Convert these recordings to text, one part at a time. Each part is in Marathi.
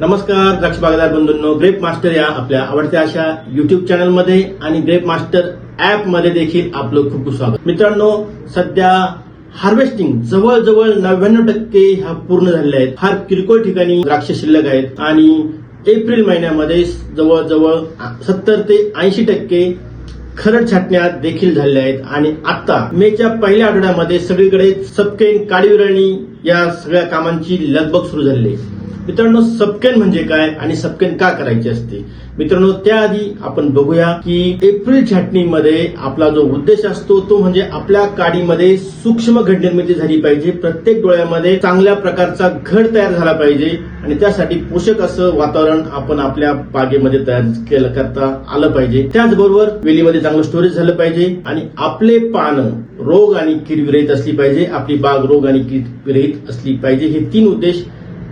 नमस्कार द्राक्ष बागदार बंधूंनो. ग्रेप मास्टर या आपल्या आवडत्या अशा युट्यूब चॅनलमध्ये आणि ग्रेप मास्टर ऍपमध्ये देखील आपलं खूप खूप स्वागत. मित्रांनो सध्या हार्वेस्टिंग जवळजवळ नव्याण्णव टक्के ह्या पूर्ण झालेल्या आहेत. फार किरकोळ ठिकाणी द्राक्ष शिल्लक आहेत आणि एप्रिल महिन्यामध्ये जवळजवळ सत्तर ते ऐंशी टक्के खरड छाटण्या देखील झालेल्या आहेत. आणि आता मेच्या पहिल्या आठवड्यामध्ये सगळीकडे सबकेन काळीविरणी या सगळ्या कामांची लगबग सुरू झालेली आहे. मित्रांनो सबकेन म्हणजे काय आणि सबकेन का करायची असते? मित्रांनो त्याआधी आपण बघूया की एप्रिल छाटणीमध्ये आपला जो उद्देश असतो तो म्हणजे आपल्या काडीमध्ये सूक्ष्म घड निर्मिती झाली पाहिजे. प्रत्येक डोळ्यामध्ये चांगल्या प्रकारचा घड तयार झाला पाहिजे आणि त्यासाठी पोषक असं वातावरण आपण आपल्या बागेमध्ये तयार केलं करता आलं पाहिजे. त्याचबरोबर वेलीमध्ये चांगलं स्टोरेज झालं पाहिजे आणि आपले पानं रोग आणि कीड विरहित असली पाहिजे. आपली बाग रोग आणि कीड विरहित असली पाहिजे. हे तीन उद्देश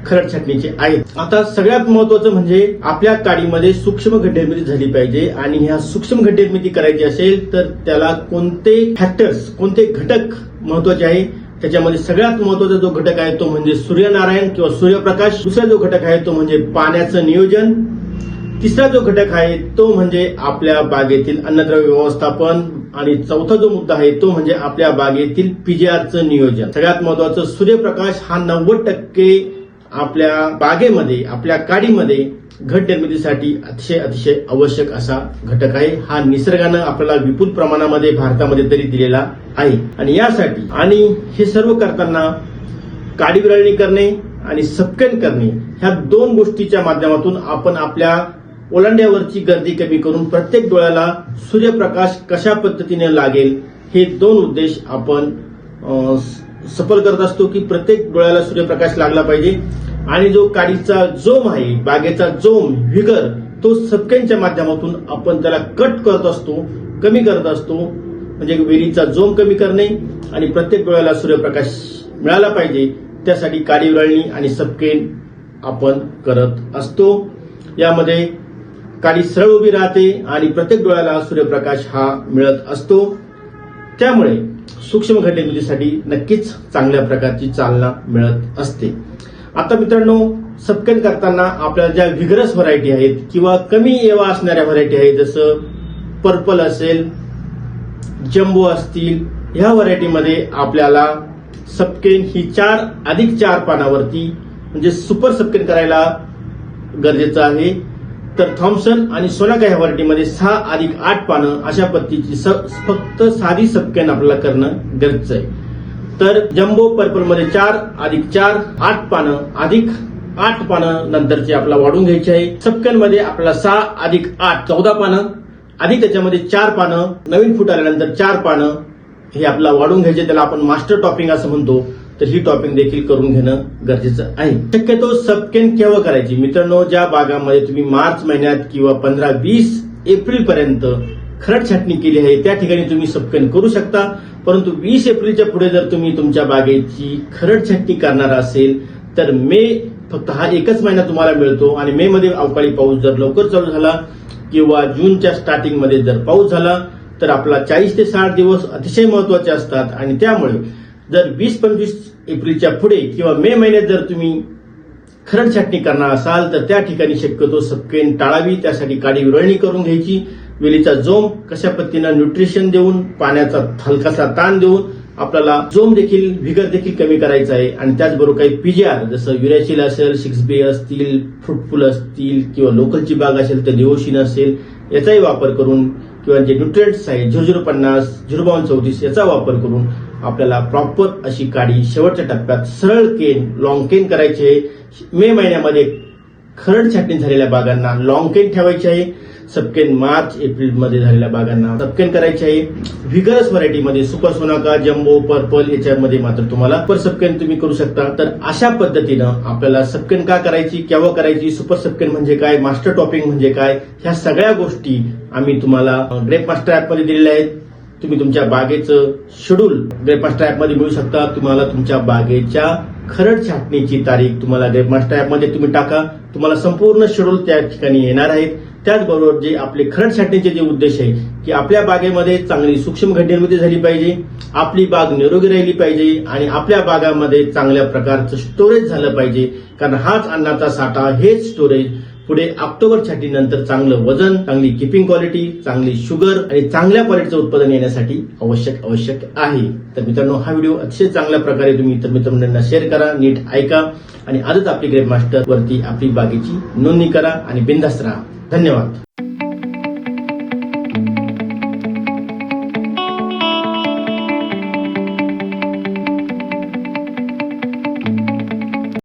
खरड छाटणीचे आहेत आता सगळ्यात महत्वाचं म्हणजे आपल्या काडीमध्ये सूक्ष्म घट झाली पाहिजे आणि ह्या सूक्ष्म घट करायची असेल तर त्याला कोणते फॅक्टर्स कोणते घटक महत्त्वाचे आहे? त्याच्यामध्ये सगळ्यात महत्त्वाचा जो घटक आहे तो म्हणजे सूर्यनारायण किंवा सूर्यप्रकाश. दुसरा जो घटक आहे तो म्हणजे पाण्याचं नियोजन. तिसरा जो घटक आहे तो म्हणजे आपल्या बागेतील अन्नद्रव्य व्यवस्थापन. आणि चौथा जो मुद्दा आहे तो म्हणजे आपल्या बागेतील पीजीआरचं नियोजन. सगळ्यात महत्वाचं सूर्यप्रकाश हा नव्वद टक्के आपल्या बागेमध्ये आपल्या काडीमध्ये घट निर्मितीसाठी अतिशय अतिशय आवश्यक असा घटक आहे. हा निसर्गानं आपल्याला विपुल प्रमाणामध्ये भारतामध्ये तरी दिलेला आहे. आणि यासाठी आणि हे सर्व करताना काडी विरळणी करणे आणि सपकन करणे ह्या दोन गोष्टीच्या माध्यमातून आपण आपल्या ओलांड्यावरची गर्दी कमी करून प्रत्येक डोळ्याला सूर्यप्रकाश कशा पद्धतीने लागेल हे दोन उद्देश आपण सफल करत असतो की प्रत्येक डोळ्याला सूर्यप्रकाश लागला पाहिजे. आणि जो काडीचा जोम आहे बागेचा जोम व्हिगर तो सपक्यांच्या माध्यमातून आपण त्याला कट करत असतो कमी करत असतो. म्हणजे वेलीचा जोम कमी करणे आणि प्रत्येक डोळ्याला सूर्यप्रकाश मिळाला पाहिजे त्यासाठी काडी विरळणी आणि सपकेन आपण करत असतो. यामध्ये काडी सरळ उभी राहते आणि प्रत्येक डोळ्याला सूर्यप्रकाश हा मिळत असतो. त्यामुळे सूक्ष्म घट नक्कीच चांगल्या प्रकारची चालना मिळत असते. आता मित्रांनो सपकन करताना आपल्या ज्या विग्रस व्हरायटी आहेत किंवा कमी एवा असणाऱ्या व्हरायटी आहेत जसं पर्पल असेल जम्बो असतील ह्या व्हरायटीमध्ये आपल्याला सपकेन ही चार अधिक चार पानावरती म्हणजे सुपर सपकेन करायला गरजेचं आहे. तर थॉम्सन आणि सोनाका ह्या व्हरायटीमध्ये सहा अधिक आठ पानं अशा पद्धतीची स- फक्त साधी सपकेन आपल्याला करणं गरजेचं आहे. तर जम्बो पर्पलमध्ये चार अधिक चार आठ पानं अधिक आठ पानं नंतरची आपल्याला वाढून घ्यायची आहे. सपकेन मध्ये आपल्याला सहा अधिक आठ चौदा पानं. अधिक त्याच्यामध्ये चार पानं. नवीन फुट आल्यानंतर चार पानं हे आपल्याला वाढून घ्यायचे. त्याला आपण मास्टर टॉपिंग असं म्हणतो. तर ही टॉपिंग देखील करून घेणं गरजेचं आहे. शक्यतो सबकेन केव्हा करायची? मित्रांनो ज्या बागामध्ये तुम्ही मार्च महिन्यात किंवा पंधरा वीस एप्रिल पर्यंत खरड छाटणी केली आहे त्या ठिकाणी तुम्ही सबकेन करू शकता. परंतु वीस एप्रिलच्या पुढे जर तुम्ही तुमच्या बागेची खरड छाटणी करणार असेल तर मे फक्त हा एकच महिना तुम्हाला मिळतो. आणि मे मध्ये अवकाळी पाऊस जर लवकर चालू झाला किंवा जूनच्या स्टार्टिंगमध्ये जर पाऊस झाला तर आपला चाळीस ते साठ दिवस अतिशय महत्त्वाचे असतात. आणि त्यामुळे जर वीस पंचवीस एप्रिलच्या पुढे किंवा मे महिन्यात जर तुम्ही खरड छाटणी करणार असाल तर त्या ठिकाणी शक्यतो सपकेन टाळावी. त्यासाठी काडी विरळणी करून घ्यायची. वेलीचा जोम कशा पद्धतीनं न्यूट्रिशन देऊन पाण्याचा हलकासा ताण देऊन आपल्याला जोम देखील व्हिगर देखील कमी करायचा आहे. आणि त्याचबरोबर काही पीजीआर जसं युरॅचिल असेल सिक्स बी असतील फ्रुटफुल असतील किंवा लोकलची बाग असेल तर लिओशिन असेल याचाही वापर करून किंवा जे न्यूट्रिएंट्स आहे झिरो झिरो पन्नास झिरो बावन्न चौतीस याचा वापर करून आपल्याला प्रॉपर अशी काडी शेवटच्या टप्प्यात सरळ केन लॉंग केन करायची आहे. मे महिन्यामध्ये खरड छाटणी झालेल्या बागांना लॉंगकेन ठेवायची आहे. सबकेन मार्च एप्रिलमध्ये झालेल्या बागांना सबकेन करायची आहे. व्हिगरस व्हरायटीमध्ये सुपर सोनाका जम्बो पर्पल याच्यामध्ये मात्र तुम्हाला पर सबकेन तुम्ही करू शकता. तर अशा पद्धतीनं आपल्याला सबकेन का करायची केव्हा करायची सुपर सबकेन म्हणजे काय मास्टर टॉपिंग म्हणजे काय ह्या सगळ्या गोष्टी आम्ही तुम्हाला ग्रेप मास्टर ऍपमध्ये दिलेल्या आहेत. तुम्ही तुमच्या बागेचं शेड्यूल ग्रेप मास्टर ऍपमध्ये मिळू शकता. तुम्हाला तुमच्या बागेच्या खरड छाटणीची तारीख तुम्हाला ग्रेप मास्टर ॲपमध्ये तुम्ही टाका. तुम्हाला संपूर्ण शेड्यूल त्या ठिकाणी येणार आहेत. त्याचबरोबर जे आपले खरड छाटणीचे जे उद्देश आहे की आपल्या बागेमध्ये चांगली सूक्ष्म घटनिर्मिती झाली पाहिजे आपली बाग निरोगी राहिली पाहिजे आणि आपल्या बागामध्ये चांगल्या प्रकारचं स्टोरेज झालं पाहिजे. कारण हाच अन्नाचा साठा हेच स्टोरेज पुढे ऑक्टोबर छाटीनंतर चांगलं वजन चांगली किपिंग क्वालिटी चांगली शुगर आणि चांगल्या क्वालिटीचं उत्पादन येण्यासाठी आवश्यक आवश्यक आहे. तर मित्रांनो हा व्हिडिओ अतिशय चांगल्या प्रकारे तुम्ही इतर मित्रमंडळींना शेअर करा नीट ऐका आणि आजच आपली ग्रेप मास्टर वरती आपली बागेची नोंदणी करा आणि बिंदास्त राहा. धन्यवाद.